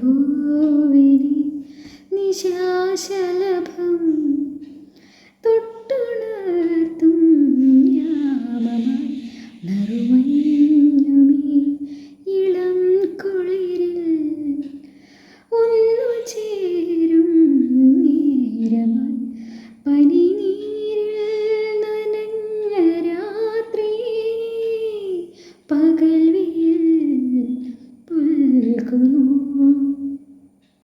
പൂവിനെ നിശാശലഭം. തൊട്ടുണർത്തും പനിനീരിൽ നനഞ്ഞ രാത്രി പകൽ നൽകുന്നു